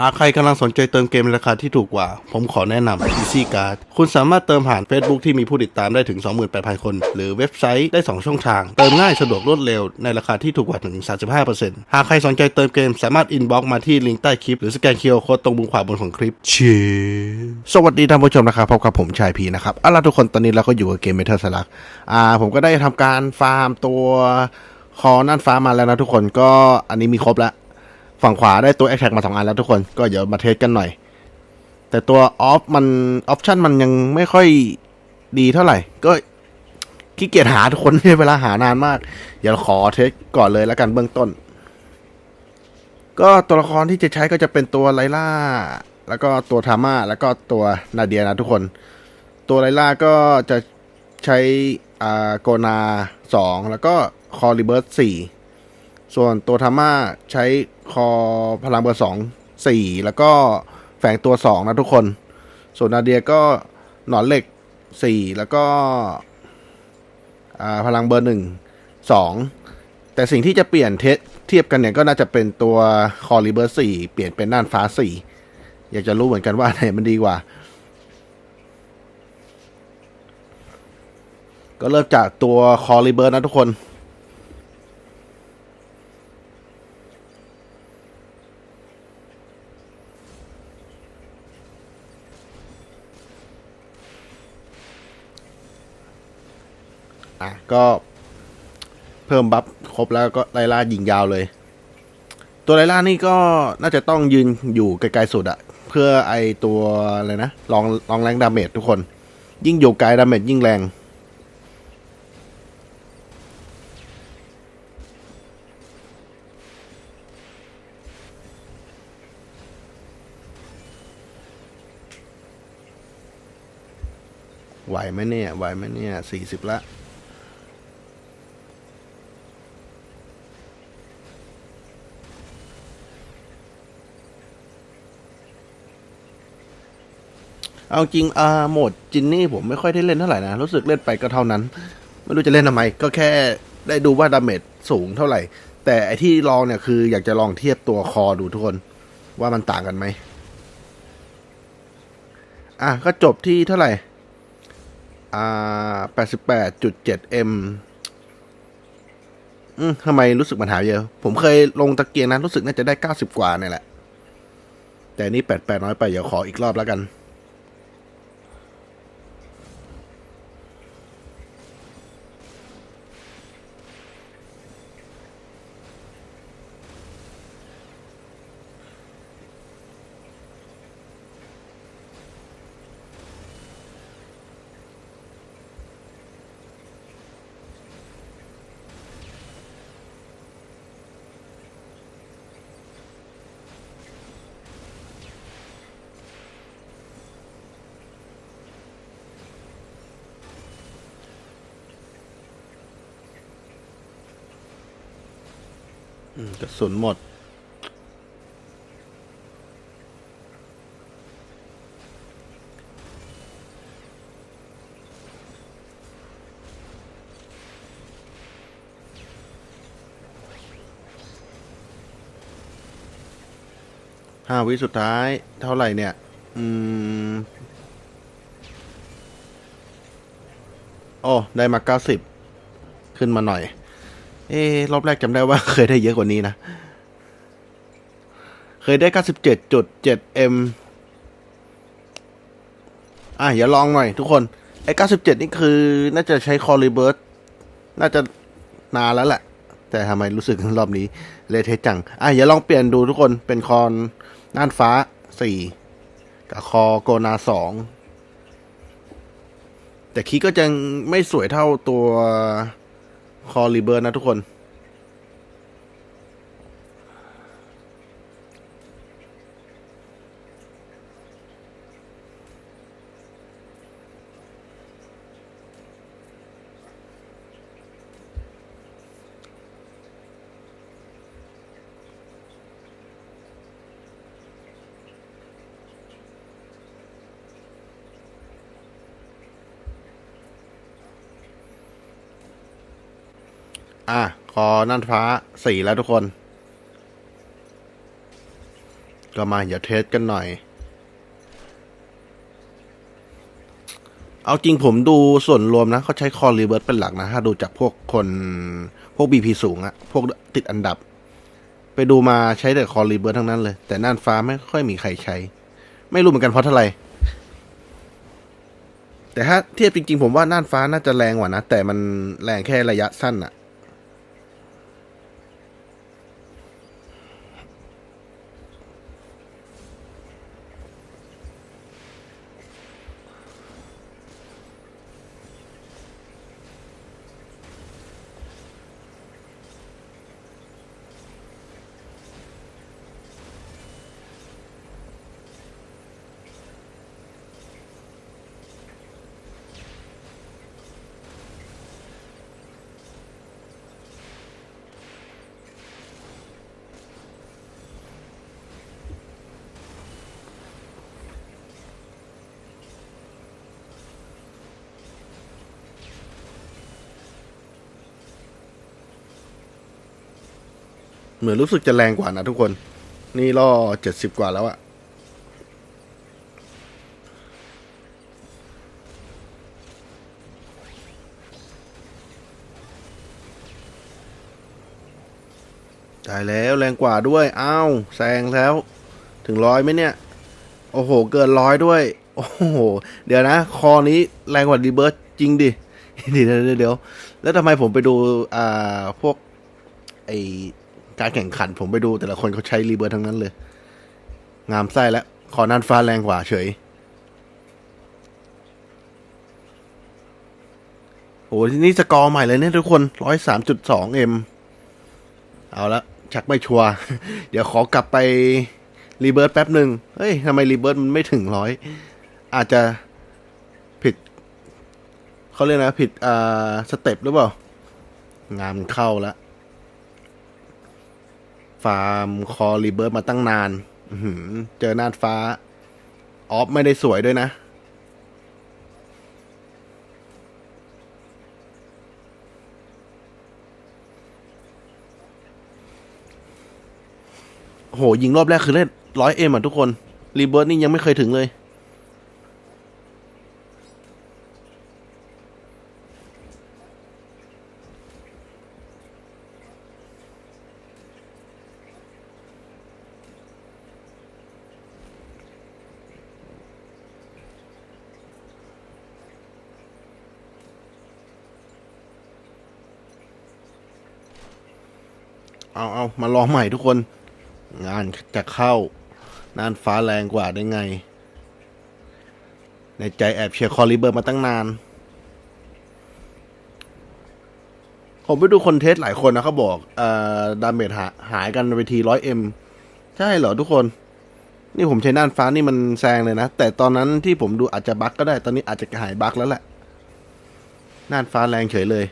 หากใครกำลังสนใจเติมเกมในราคาที่ถูกกว่า ผมขอแนะนำ Easy Card คุณสามารถเติมผ่าน Facebook ที่มีผู้ติดตามได้ถึง 28,000 คน หรือเว็บไซต์ได้ 2 ช่องทาง เติมง่ายสะดวกรวดเร็ว ในราคาที่ถูกกว่าถึง 35%หากใครสนใจเติมเกมสามารถอินบ็อกมาที่ลิงก์ใต้คลิป หรือสแกนเคอร์โค้ดตรงมุมขวาบนของคลิปเชีสวัสดีท่านผู้ชมนะครับพบกับผมชายพีนะครับเอาล่ะทุกคนตอนนี้เราก็อยู่กับเกมเมทัลสลักอ่าผมก็ได้ทำการฟาร์มตัวคอนั่นฟ้ามาแล้วนะทุกคนก็อันนี้มีครบแล้ว ฝั่งขวาได้ตัว a อ t แทกมาสองอันแล้วทุกคนก็เดี๋ยวมาเทสกันหน่อย แต่ตัวออฟมันออปชั่นมันยังไม่ค่อยดีเท่าไหร่ ก็ขี้เกียจหาทุกคนเวลาหานานมาก เดี๋ยวขอเทสก่อนเลยแล้วกันเบื้องต้น ก็ตัวละครที่จะใช้ก็จะเป็นตัวไลล่า แล้วก็ตัวทาม่าแล้วก็ตัวนาเดียนะทุกคน ตัวไลล่าก็จะใช้อ่าโกนาสองแล้วก็คอริเบิร์ตสี่ ส่วนตัวทาม่าใช้คอพลังเบอร์สองสี่แล้วก็แฝงตัวสองนะทุกคน ส่วนนาเดียก็หนอนเหล็กสี่แล้วก็อ่าพลังเบอร์หนึ่งสองแต่สิ่งที่จะเปลี่ยนเทสเทียบกันเนี่ยก็น่าจะเป็นตัวคอริเบอร์สี่เปลี่ยนเป็นน่านฟ้าสี่อยากจะรู้เหมือนกันว่าไหนมันดีกว่า ก็เริ่มจากตัวคอริเบอร์นะทุกคน อะก็เพิ่มบัฟครบแล้วก็ไลล่ายิงยาวเลย ตัวไลล่านี่ก็น่าจะต้องยืนอยู่ไกลๆสุดอะเพื่อไอตัวอะไรนะลองลองแรงดาเมจทุกคน ยิ่งอยู่ไกลดาเมจยิ่งแรงไหวไหมเนี่ยไหวไหมเนี่ยสี่สิบละ เอาจริงอ่าโหมดจินนี่ผมไม่ค่อยได้เล่นเท่าไหร่นะ รู้สึกเล่นไปก็เท่านั้น ไม่รู้จะเล่นทำไม ก็แค่ได้ดูว่าดาเมจสูงเท่าไหร่ แต่ไอที่ลองเนี่ยคืออยากจะลองเทียบตัวคอดูทุกคน ว่ามันต่างกันไหม อะ ก็จบที่เท่าไหร่ อ่าแปดสิบแปดจุดเจ็ดเอ็มอืมทำไมรู้สึกมันหาเยอะ ผมเคยลงตะเกียงนั้นรู้สึกน่าจะได้เก้าสิบกว่าเนี่ยแหละ แต่นี่แปดแปดน้อยไป เดี๋ยวขออีกรอบแล้วกัน กระสุนหมด ห้าวิสุดท้าย เท่าไหร่เนี่ย อืม โอ้ ได้มาเก้าสิบ ขึ้นมาหน่อย เอ๊รอบแรกจำได้ว่าเคยได้เยอะกว่านี้นะ เคยได้ 97.7 m อะอย่าลองหน่อยทุกคน ไอ้ 97 นี่คือ น่าจะใช้คอริเบิร์ตน่าจะนานแล้วแหละ แต่ทำไมรู้สึกรอบนี้ เลเทจัง อะอย่าลองเปลี่ยนดูทุกคนเป็นคอนน่านฟ้า 4 กับคอโกนา 2 แต่คีก็จะไม่สวยเท่าตัว คอรีเบิร์นะทุกคน อะคอนั่นฟ้าสี่แล้วทุกคน ก็มาอย่าเทสกันหน่อย เอาจริงผมดูส่วนรวมนะเขาใช้คอรีเวิร์สเป็นหลักนะ ถ้าดูจากพวกคนพวก BP สูงอะพวกติดอันดับ ไปดูมาใช้แต่คอรีเวิร์สทั้งนั้นเลย แต่น่านฟ้าไม่ค่อยมีใครใช้ ไม่รู้เหมือนกันเพราะเท่าไหร่แต่ถ้าเทียบจริงๆ ผมว่าน่านฟ้าน่าจะแรงกว่านะ แต่มันแรงแค่ระยะสั้นอะ เหมือนรู้สึกจะแรงกว่านะทุกคน นี่ล่อเจ็ดสิบกว่าแล้วอะได้แล้วแรงกว่าด้วย อ้าวแซงแล้ว ถึงร้อยไหมเนี่ย โอ้โห เกินร้อยด้วย โอ้โห เดี๋ยวนะ คอนี้แรงกว่ารีเบิร์ตจริงดิเดี๋ยวเดี๋ยว แล้วทำไมผมไปดู อ่า พวก ไอ การแข่งขันผมไปดูแต่ละคนเขาใช้รีเบิร์ตทั้งนั้นเลย งามไส้แล้วขอนันฟ้าแรงกว่าเฉย โอ้ที่นี่สกอร์ใหม่เลยเนี่ยทุกคนร้อยสามจุดสองเอ็มเอาละชักไม่ชัวร์เดี๋ยวขอกลับไปรีเบิร์ตแป๊บหนึ่งเฮ้ยทำไมรีเบิร์ตมันไม่ถึงร้อยอาจจะผิด เขาเรียกนะ ผิดอ่าสเต็ปหรือเปล่า งามเข้าแล้ว ฟาร์มคอรีเบิร์มาตั้งนานอื้อหือเจอนาดฟ้า ออฟไม่ได้สวยด้วยนะโหยิงรอบแรกคือเล่นร้อยเอ็มอะทุกคน รีเบิร์นี่ยังไม่เคยถึงเลย เอาเอามาลองใหม่ทุกคน งานจะเข้าน่านฟ้าแรงกว่าได้ไง ในใจแอบเชียร์คอริเบอร์มาตั้งนาน ผมไปดูคนเทสหลายคนนะเขาบอกเอ่อดาเมจหาหายกันไปทีร้อยเอ็มใช่เหรอทุกคน นี่ผมใช้น่านฟ้านี่มันแซงเลยนะ แต่ตอนนั้นที่ผมดูอาจจะบั๊กก็ได้ ตอนนี้อาจจะหายบั๊กแล้วแหละ น่านฟ้าแรงเฉยเลย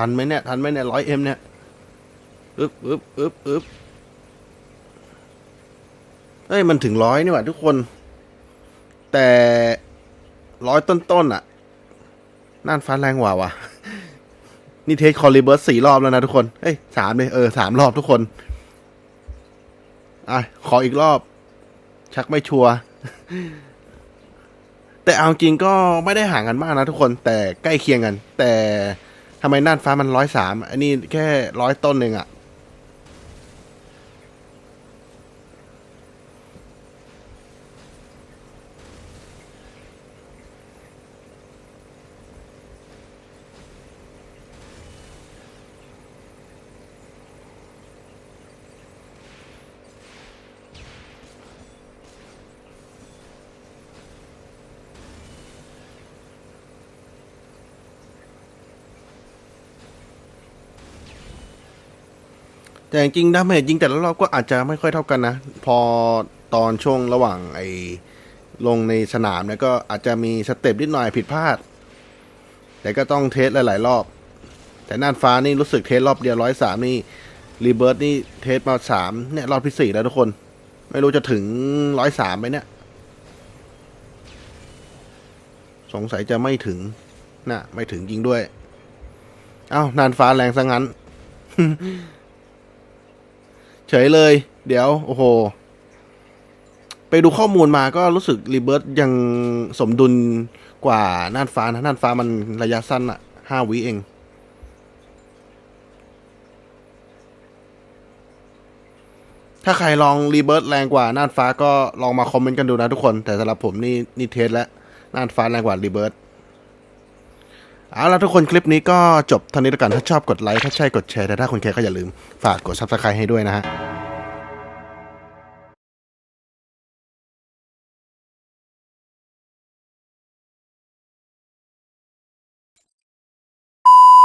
ทันไหมเนี่ย ทันไหมเนี่ยร้อยเอ็มเนี่ยอึบอึบอึบอึบเฮ้ย มันถึงร้อยนี่หว่าทุกคน แต่ร้อยต้นๆอะ น่านฟ้าแรงกว่าวะนี่เทสคอริเบิร์สสี่รอบแล้วนะทุกคน เฮ้ยสามเลยเออสามรอบทุกคน อะ ขออีกรอบ ชักไม่ชัวร์แต่เอาจริงก็ไม่ได้ห่างกันมากนะทุกคนแต่ใกล้เคียงกัน แต่ ทำไมน่านฟ้ามันร้อยสามอันนี้แค่ร้อยต้นหนึ่งอะ แต่จริงดาเมจยิงแต่ละรอบก็อาจจะไม่ค่อยเท่ากันนะ พอตอนช่วงระหว่างไอ้ลงในสนามเนี่ยก็อาจจะมีสเต็ปนิดหน่อยผิดพลาด แต่ก็ต้องเทสหลาย ๆ รอบ แต่น่านฟ้านี่รู้สึกเทสรอบเดียวร้อยสามนี่รีเบิร์ตนี่เทสมาสามเนี่ยรอบที่สี่แล้วทุกคน ไม่รู้จะถึงร้อยสามไหมเนี่ย สงสัยจะไม่ถึงน่ะ ไม่ถึงจริงด้วย เอ้า นานฟ้าแรงซะงั้น เฉยเลย เดี๋ยว โอ้โห ไปดูข้อมูลมาก็รู้สึกรีเบิร์ตยังสมดุลกว่าน่านฟ้านะน่านฟ้ามันระยะสั้นอะห้าวิเอง ถ้าใครลองรีเบิร์ตแรงกว่าน่านฟ้าก็ลองมาคอมเมนต์กันดูนะทุกคน แต่สำหรับผมนี่นี่เทสแล้วน่านฟ้าแรงกว่ารีเบิร์ต เอาละทุกคนคลิปนี้ก็จบเท่านี้แล้วกันถ้าชอบกดไลค์ถ้าใช่กดแชร์แต่ถ้าคุณแคร์ก็อย่าลืมฝากกด subscribe ให้ด้วยนะฮะ